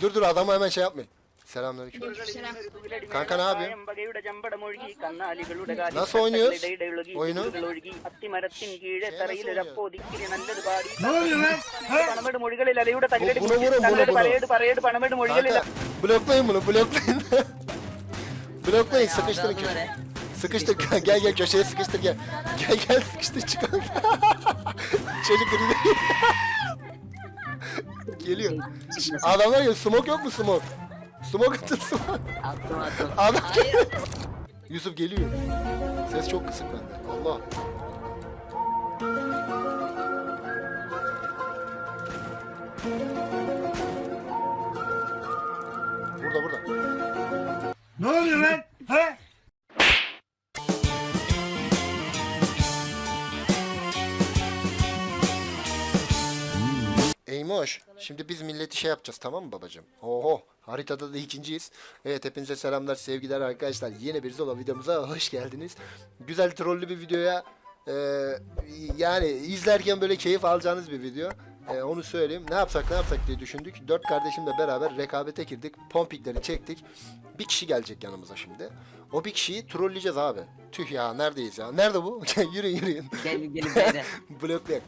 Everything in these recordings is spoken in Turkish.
Dur dur adamı hemen şey yapmayın. Selamünaleyküm. Kanka ne yapıyorsun? Nasıl oynuyoruz? Oyunu? Ne oluyor lan? Bunu vurun bunu bunu. Kanka bunu bloklayın. bloklayın sıkıştırın köşeye. Sıkıştır gel gel köşeye sıkıştır gel. Gel gel sıkıştır çıkalım. Çocuk gülüyor. Geliyor. Adamlar geliyor. Smoke yok mu smoke? Smoke atın smoke. Attım attım. Adam. Yusuf geliyor. Ses çok kısık bende. Allah. Burada burada. Ne oluyor lan? Ha? Eymoş, şimdi biz milleti şey yapacağız tamam mı babacığım? Oho, haritada da ikinciyiz. Evet hepinize selamlar, sevgiler arkadaşlar. Yeni bir Zola videomuza hoş geldiniz. Güzel trollü bir videoya e, yani izlerken böyle keyif alacağınız bir video. E, onu söyleyeyim. Ne yapsak ne yapsak diye düşündük. Dört kardeşimle beraber rekabete girdik. Pompikleri çektik. Bir kişi gelecek yanımıza şimdi. O bir kişiyi trolleyeceğiz abi. Tüh ya neredeyiz ya? Nerede bu? yürüyün yürüyün. Gel gelin beyler. Bloklayın.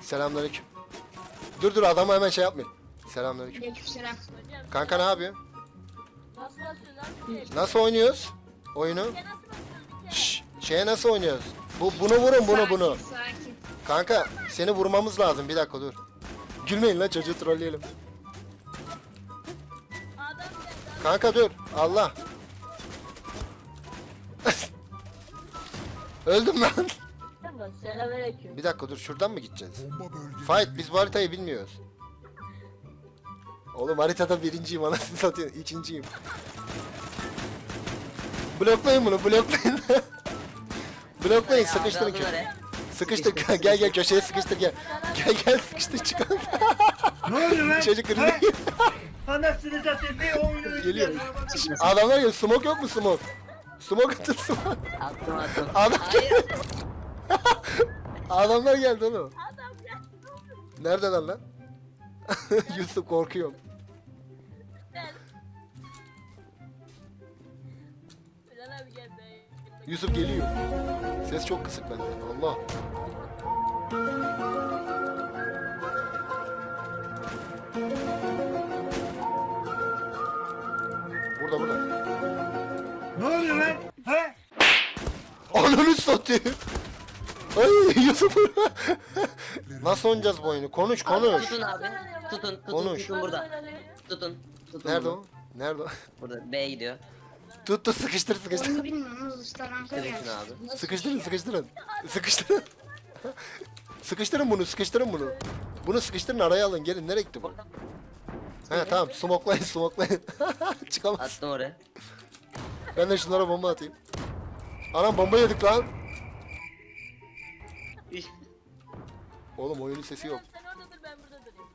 Selamünaleyküm. Dur dur adamı hemen şey yapmayın. Selamünaleyküm. Aleykümselam. Kanka ne yapıyorsun? Nasıl basıyorsun lan? Nasıl oynuyoruz oyunu? Şş, şeye nasıl oynuyoruz? Bu bunu vurun bunu bunu. Sakin. Kanka seni vurmamız lazım. Bir dakika dur. Gülmeyin lan çocuğu trolleyelim. Kanka dur. Allah. Öldüm lan. Selamünaleyküm. Bir dakika dur şuradan mı gideceğiz? Fight biz bu haritayı bilmiyoruz. Oğlum haritada birinciyim anasını satayım. ikinciyim. Bloklayın bunu bloklayın. bloklayın sıkıştırın oraya. Sıkıştır gel gel köşeye sıkıştır gel. Gel gel sıkıştır çıkalım. Ne oluyor lan? Çocuk Ha? Anasını satayım ne oyunu Geliyor. Adamlar geliyor. Smoke yok mu smoke? Smoke atın smoke. Attım attım. Adam Hayır. Adamlar geldi oğlum. Adam geldi. Neredeler lan? Yusuf korkuyorum. Gel. Bilal abi gel be. Yusuf geliyor. Ses çok kısık bende. Allah. Burada burada. Ne oluyor lan? Ha? Ananı satayım. Ay Yusuf. Nasıl oynayacağız bu oyunu? Konuş konuş. Tutun abi. Tutun tutun Konuş. tutun burada. Tutun. Tutun Nerede bunu. o? Nerede o? Burada B gidiyor. Tut tut sıkıştır sıkıştır. Oyunu bilmiyorsunuz usta ranka Sıkışın geldi. abi. Sıkıştırın sıkıştırın. Sıkıştırın. sıkıştırın bunu sıkıştırın bunu. Bunu sıkıştırın araya alın gelin nereye gitti bu? He tamam smoklayın smoklayın. Çıkamaz. Attım oraya. Ben de şunlara bomba atayım. Anam bomba yedik lan. Oğlum oyunun sesi yok. Sen orada dur ben burada durayım.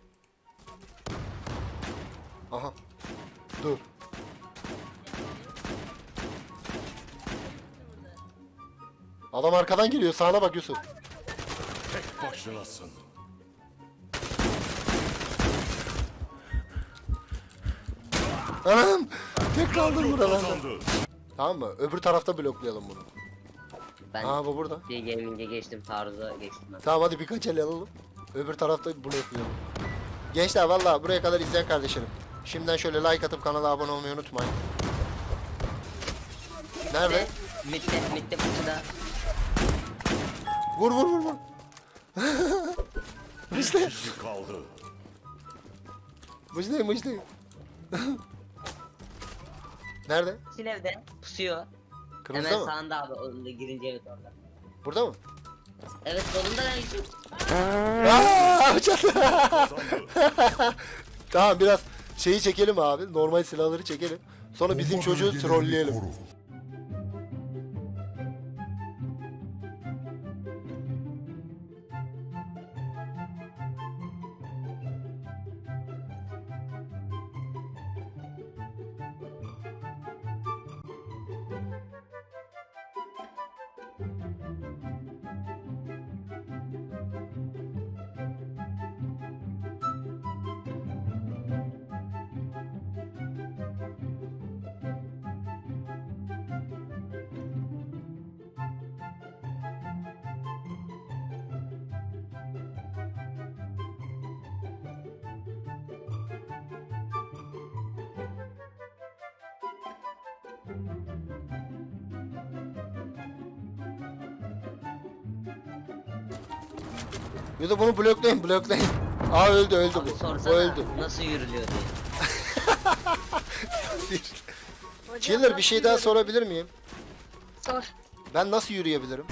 Aha. Dur. Adam arkadan geliyor sağına bak Yusuf. Başlasın. Anam. Tek kaldım buralarda. Tamam mı? Öbür tarafta bloklayalım bunu. Ben Aa bu burada. bir gaming'e geçtim. Taarruza geçtim ben. Tamam hadi birkaç el alalım. Öbür tarafta bloklayalım. Gençler valla buraya kadar izleyen kardeşlerim. Şimdiden şöyle like atıp kanala abone olmayı unutmayın. Nerede? Mitte mitte fıçıda. Vur vur vur vur. işte Kişi kaldı. Mıçlayın mıçlayın. Nerede? Silevde pusuyor. Kırmızı Hemen mı? sağında abi. Önünde girince evet orada. Burada mı? Evet solunda ben. Aa. Kazandı. tamam biraz şeyi çekelim abi. Normal silahları çekelim. Sonra bizim çocuğu trolleyelim. Ya da bunu bloklayın bloklayın. Aa öldü öldü Abi bu. O sorsana öldü. nasıl yürülüyor diye. Hocam Killer bir şey daha sorabilir miyim? Sor. Ben nasıl yürüyebilirim?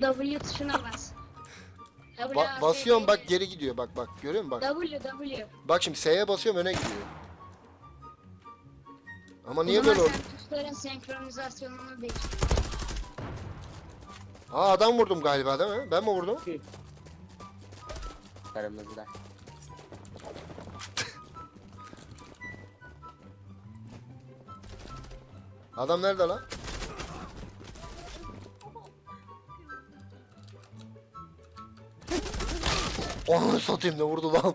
W tuşuna bas. W, Ba- A, basıyorum bak geri gidiyor bak bak görüyor musun bak. W W. Bak şimdi S'ye basıyorum öne gidiyor. Ama niye böyle oldu? sen tuşların senkronizasyonunu değiştir. Aa adam vurdum galiba değil mi? Ben mi vurdum? Aramızda. Adam nerede lan? Onu satayım ne vurdu lan?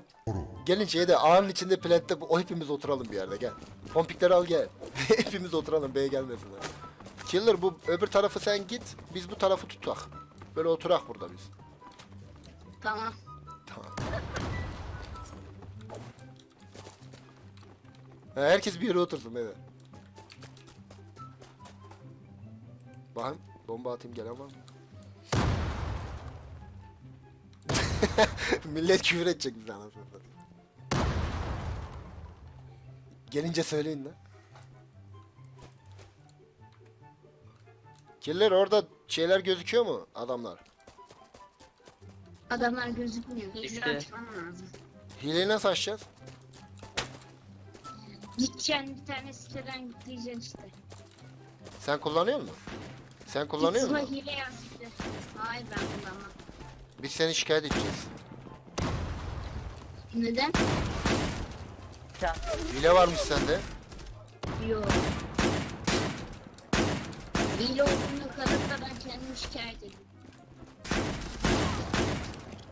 Gelin şeyde ağanın içinde planette o hepimiz oturalım bir yerde gel. Pompikleri al gel. hepimiz oturalım B'ye gelmesinler. Killer bu öbür tarafı sen git. Biz bu tarafı tutak. Böyle oturak burada biz. Tamam. Tamam. Ha, herkes bir yere otursun evet. Bakın bomba atayım gelen var mı? Millet küfür edecek bize anasını satayım. Gelince söyleyin lan. Killer orada şeyler gözüküyor mu adamlar? Adamlar gözükmüyor. Açman lazım. Hileyi nasıl açacağız? Gideceksin bir tane siteden yükleyeceksin işte. Sen kullanıyor musun? Sen kullanıyor Git musun? hile yaz işte. Hayır ben kullanmam. Biz seni şikayet edeceğiz. Neden? Hile varmış sende. Yok. Hile olduğunu kanıtla ben kendimi şikayet edeyim.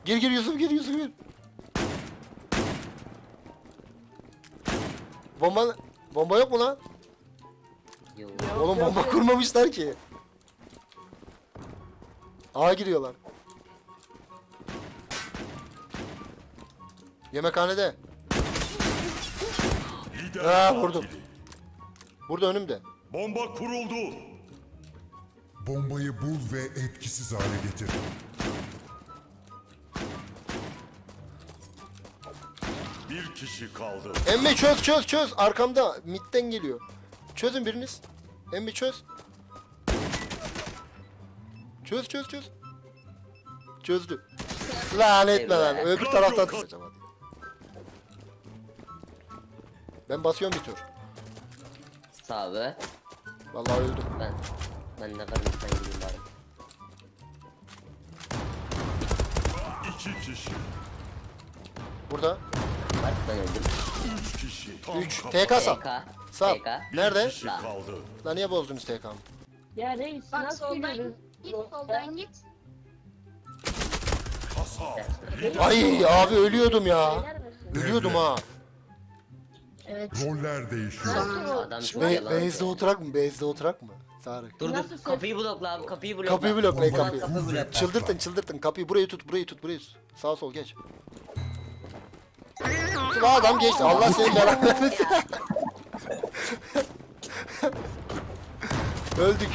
Gir gir Yusuf gir Yusuf gir. Bomba bomba yok mu lan? Yo. Oğlum bomba kurmamışlar ki. A giriyorlar. Yemekhanede. Lider Aa, katili. vurdum. Burada önümde. Bomba kuruldu. Bombayı bul ve etkisiz hale getir. Bir kişi kaldı. Emmi çöz çöz çöz. Arkamda midden geliyor. Çözün biriniz. Emmi çöz. Çöz çöz çöz. Çözdü. Lan etme lan. Öbür taraftan tutacağım hadi. Ben basıyorum bir tur. Sağ abi. Vallahi öldüm. Ben ben de karanlıktan gideyim bari. İki kişi. Burada. Bak ben öldüm. Üç kişi. Tam Üç. TK sal. TK. Sal. TK. Nerede? kişi Lan. kaldı. Lan niye bozdunuz TK'mı? Ya reis Bak nasıl soldan git, soldan git. Ay abi ölüyordum ya. Beyler misin? Ölüyordum ha. Evet. Roller değişiyor. Adam çok Be yalan. Beyzde oturak mı? Beyzde oturak mı? Sarık. Dur Nasıl dur ses? kapıyı blokla abi kapıyı blokla. Kapıyı bloklayın Bomba kapıyı. kur ve Çıldırtın çıldırtın kapıyı burayı tut burayı tut burayı tut. Sağ sol geç. Ulan adam geçti. Allah seni vermesin. Öldük.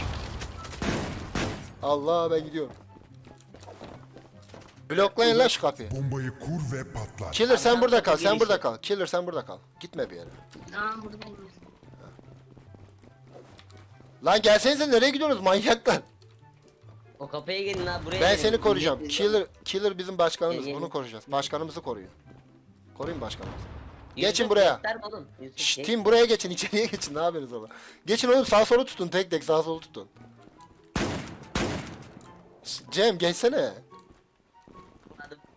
Allah ben gidiyorum. Bloklayın lan şu kapıyı. Bombayı kur ve patlat. Killer sen burada kal, sen burada kal. Killer sen burada kal. Gitme bir yere. Tamam buradayım. Lan gelsenize nereye gidiyorsunuz manyaklar? O kapıya gelin abi buraya Ben gelin. seni koruyacağım. Millet- Killer Killer bizim başkanımız. Gel, gel. Bunu koruyacağız. Başkanımızı koruyun. Koruyun başkanımızı. Yusuf, Geçin buraya. gösterme oğlum. Yusuf, Şşt geç. Tim buraya geçin, içeriye geçin. Ne yapıyorsunuz oğlum? Geçin oğlum sağ solu tutun. Tek tek sağ solu tutun. Cem geçsene.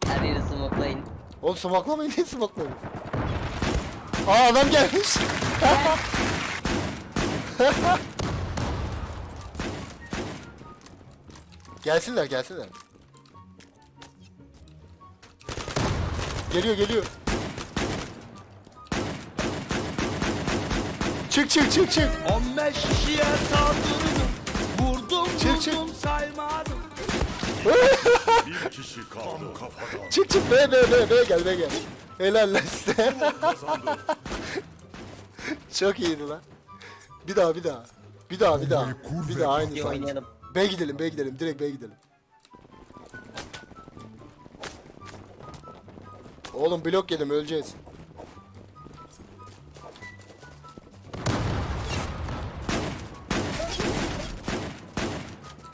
Her yeri smoklayın. Oğlum smoklamayın niye smoklamayın? Aa adam gelmiş. gelsinler gelsinler. Geliyor geliyor. Çık çık çık çık. 15 kişiye saldırdım. Vurdum Çık, çık. vurdum saymadım. Bir kişi kaldı. Tam kafadan. Çık çık be be be be gel be gel. Helal lan size. Çok iyiydi lan. Bir daha bir daha. Bir daha bir daha. Bir daha aynı sahne. B'ye gidelim B'ye gidelim direkt B'ye gidelim. Oğlum blok yedim öleceğiz.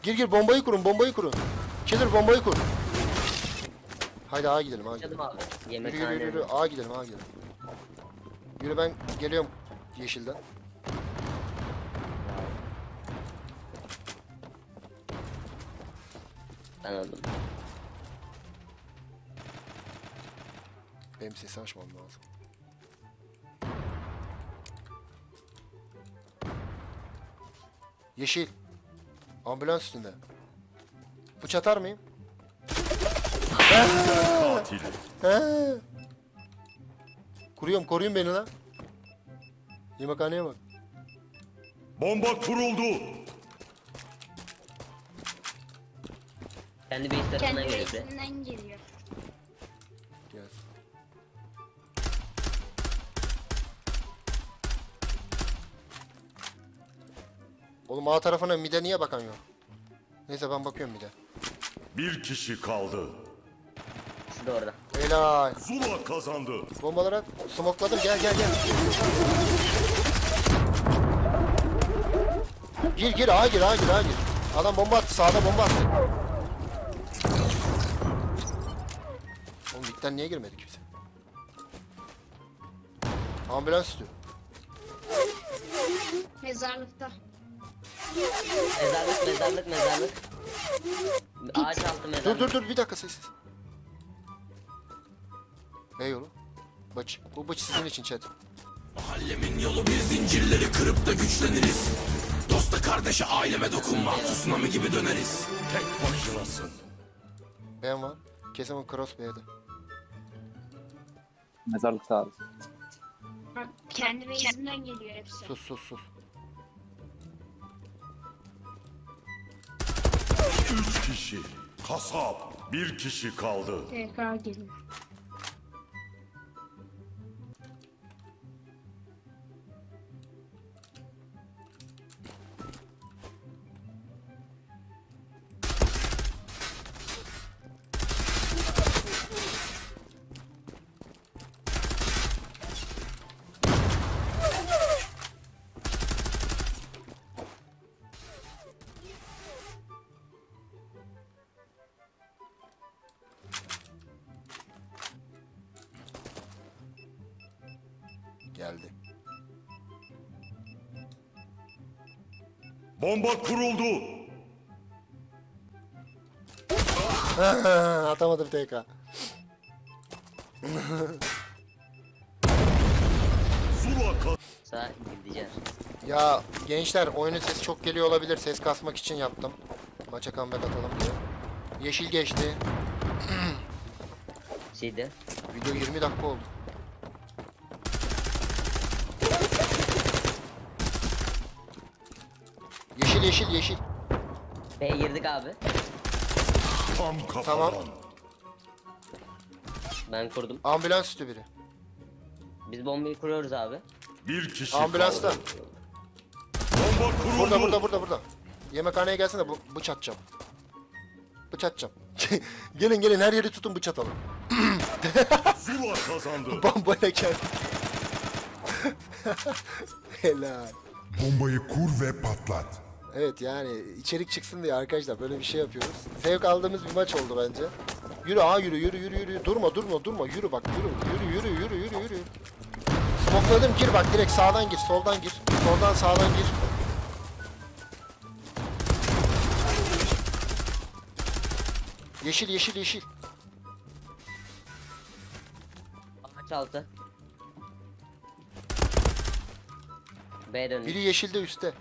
Gir gir bombayı kurun bombayı kurun. Killer bombayı kur. Haydi A gidelim A gidelim. Yürü yürü yürü A gidelim A gidelim. Yürü ben geliyorum yeşilden. Öldüm. Benim sesi açmam lazım. Yeşil. Ambulans üstünde. Bıç atar mıyım? Katil. Kuruyorum koruyun beni lan. Yemekhaneye bak. Bomba kuruldu. Kendi base tarafından Kendi geldi. base'inden geliyor. Gel. Oğlum A tarafına mide niye bakan yok? Neyse ben bakıyorum mide. Bir kişi kaldı. Şurada orada. Helal. Zula kazandı. Bombaları at. Smokladım gel gel gel. Gir gir A gir A gir A gir. Adam bomba attı sağda bomba attı. Ligden niye girmedik biz? Ambulans istiyor. Mezarlıkta. Mezarlık mezarlık mezarlık. Ağaç altı mezarlık. Dur dur dur bir dakika sessiz. Ne yolu? Bıç. Bu bıç sizin için chat. Mahallemin yolu bir zincirleri kırıp da güçleniriz Dosta kardeşe aileme dokunma Tsunami gibi döneriz Tek başınasın. Ben var. Kesin o cross B'de. Mezarlık sağ Bak kendi base'inden geliyor hepsi. Sus sus sus. Üç kişi. Kasap. Bir kişi kaldı. Tekrar geliyor. Bomba kuruldu. Atamadım TK. Zula kazandı. Ya gençler oyunun sesi çok geliyor olabilir. Ses kasmak için yaptım. Maça comeback atalım diye. Yeşil geçti. Şeyde. Video 20 dakika oldu. Yeşil yeşil yeşil. B'ye girdik abi. Tam kafadan. Tamam. Ben kurdum. Ambulans üstü biri. Biz bombayı kuruyoruz abi. Bir kişi Ambulansta. kaldı. Bomba kuruldu. Burada burada burada burada. Yemekhaneye gelsin de bu bıç atacağım. Bıç atacağım. gelin gelin her yeri tutun bıç atalım. Zula kazandı. Bombayla gel. Helal. Bombayı kur ve patlat. Evet yani içerik çıksın diye arkadaşlar böyle bir şey yapıyoruz. Zevk aldığımız bir maç oldu bence. Yürü ha yürü yürü yürü yürü. Durma durma durma yürü bak yürü yürü yürü yürü yürü yürü. Smokladım gir bak direkt sağdan gir soldan gir. Soldan sağdan gir. Yeşil yeşil yeşil. Ağaç altı. B döndü. Biri yeşilde üstte.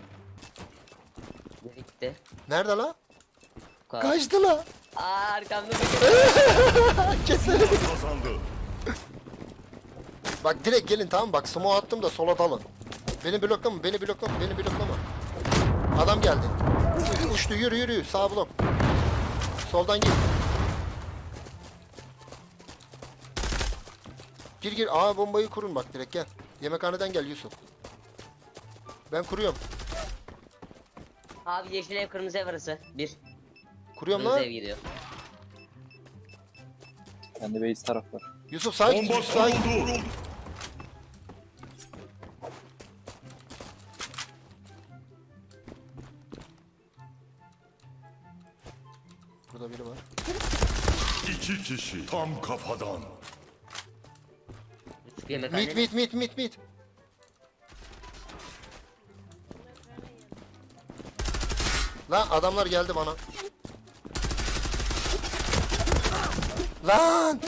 Gitti. Nerede la? Kaçtı la. Aa arkamda Keselim. Kazandı. Bak direkt gelin tamam mı? bak smoke attım da sola dalın. Beni bloklama beni bloklama beni bloklama. Adam geldi. Uçtu yürü yürü sağ blok. Soldan gir. Gir gir A bombayı kurun bak direkt gel. Yemekhaneden gel Yusuf. Ben kuruyorum. Abi yeşil ev kırmızı ev arası. Bir. Kuruyorum Kırmızı lan. ev gidiyor. Kendi base taraf var. Yusuf sağa git. Bomba sağa git. kuruldu. Burada biri var. İki kişi tam kafadan. Sıkıyorum Mit efendim. mit mit mit mit. Lan adamlar geldi bana. Lan!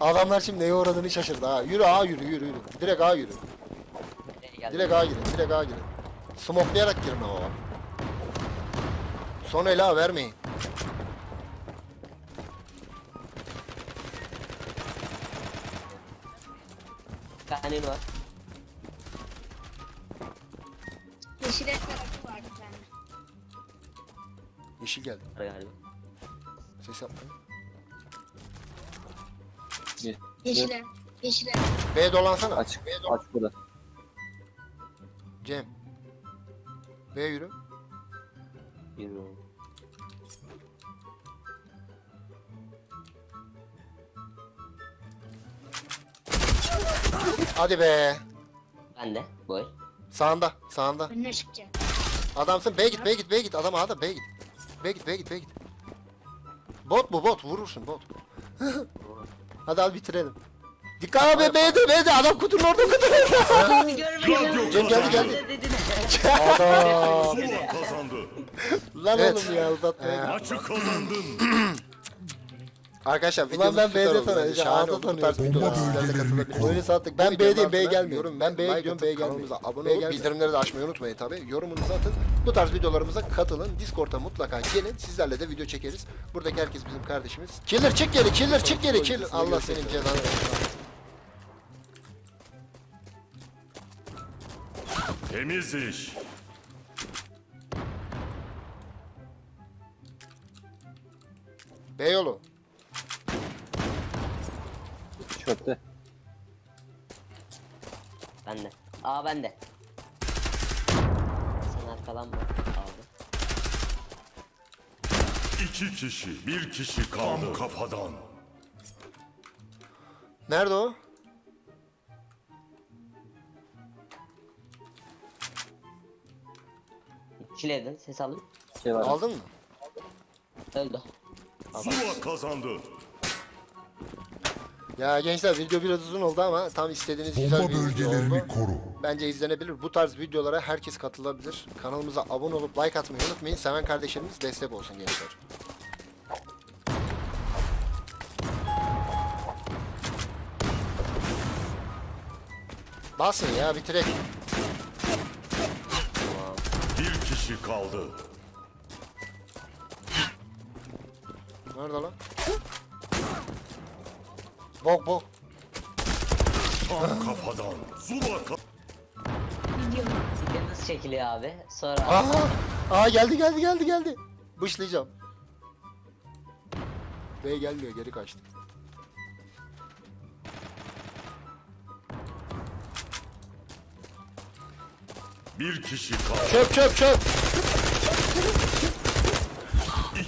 Adamlar şimdi neye uğradığını şaşırdı ha. Yürü ha yürü yürü yürü. Direkt ha yürü. Direkt A girin, direkt A girin. Smoklayarak girin ama bak. Son ele ha vermeyin. Kanin var. Yeşil bende. Yeşil geldi. Var galiba. Ses yapmayın. Yeşil et. Yeşil et. B dolansana. Açık. Açık burada. Cem. B yürü. Yürü. Hadi be. Ben de. Boy. Sağında, sağında. Önüne çıkacak. Adamsın. B git, B git, B git. Adam A'da B git. B git, B git, B git. Bot bu bot. Vurursun bot. Hadi al bitirelim. Dikkat abi B'de B'de adam kutunun orada kutunun. Gladio Cem geldi geldi. Adam. Kazandı. Lan Evet. oğlum ya uzatmaya. Maçı kazandın. Arkadaşlar Ulan ben B'de A'da şahane oldu. Bu tarz videolar. Öyle sattık. Ben B'deyim, gelmiyorum. yorum Ben B'ye gidiyorum, B'ye gelmiyorum. Kanalımıza abone olup bildirimleri de açmayı unutmayın tabi. Yorumunuzu atın. Bu tarz videolarımıza katılın. Discord'a mutlaka gelin. Sizlerle de video çekeriz. Buradaki herkes bizim kardeşimiz. Killer çık geri, killer çık geri, killer. Allah senin cezanı versin. Temiz iş. B Aa ben de. Sen arkadan mı? Aldı. İki kişi, bir kişi kaldı. Tam kafadan. Nerede o? Çileden ses alın. Şey var. Aldın mı? Öldü. Zula kazandı. Ya gençler video biraz uzun oldu ama tam istediğiniz güzel Bomba bir video bölgelerini oldu. koru. Bence izlenebilir. Bu tarz videolara herkes katılabilir. Kanalımıza abone olup like atmayı unutmayın. Seven kardeşlerimiz destek olsun gençler. Basın ya bitirek. Bir kişi kaldı. Nerede lan? Bok bok. Kafadan. Zula ka- Bir nasıl çekiliyor abi? Sonra Aha! Aa geldi geldi geldi geldi. Bışlayacağım. Bey gelmiyor geri kaçtı. Bir kişi kaldı. Çöp çöp çöp.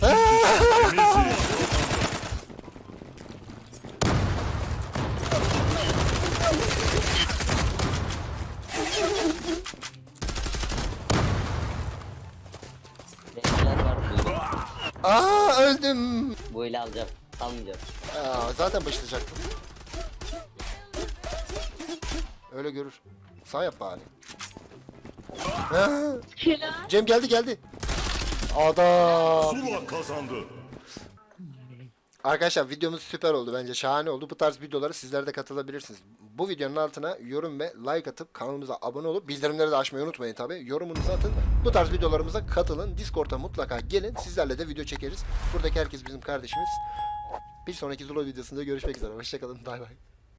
Temiz iş. Renkler var. Böyle. Aa öldüm. Böyle alacağım. Almayacağım. Aa, zaten başlayacaktım. Öyle görür. Sağ yap bari. Cem geldi geldi. Adam. Zula kazandı. Arkadaşlar videomuz süper oldu bence şahane oldu. Bu tarz videolara sizler de katılabilirsiniz. Bu videonun altına yorum ve like atıp kanalımıza abone olup bildirimleri de açmayı unutmayın tabi. Yorumunuzu atın. Bu tarz videolarımıza katılın. Discord'a mutlaka gelin. Sizlerle de video çekeriz. Buradaki herkes bizim kardeşimiz. Bir sonraki Zula videosunda görüşmek üzere. Hoşçakalın. Bay bay.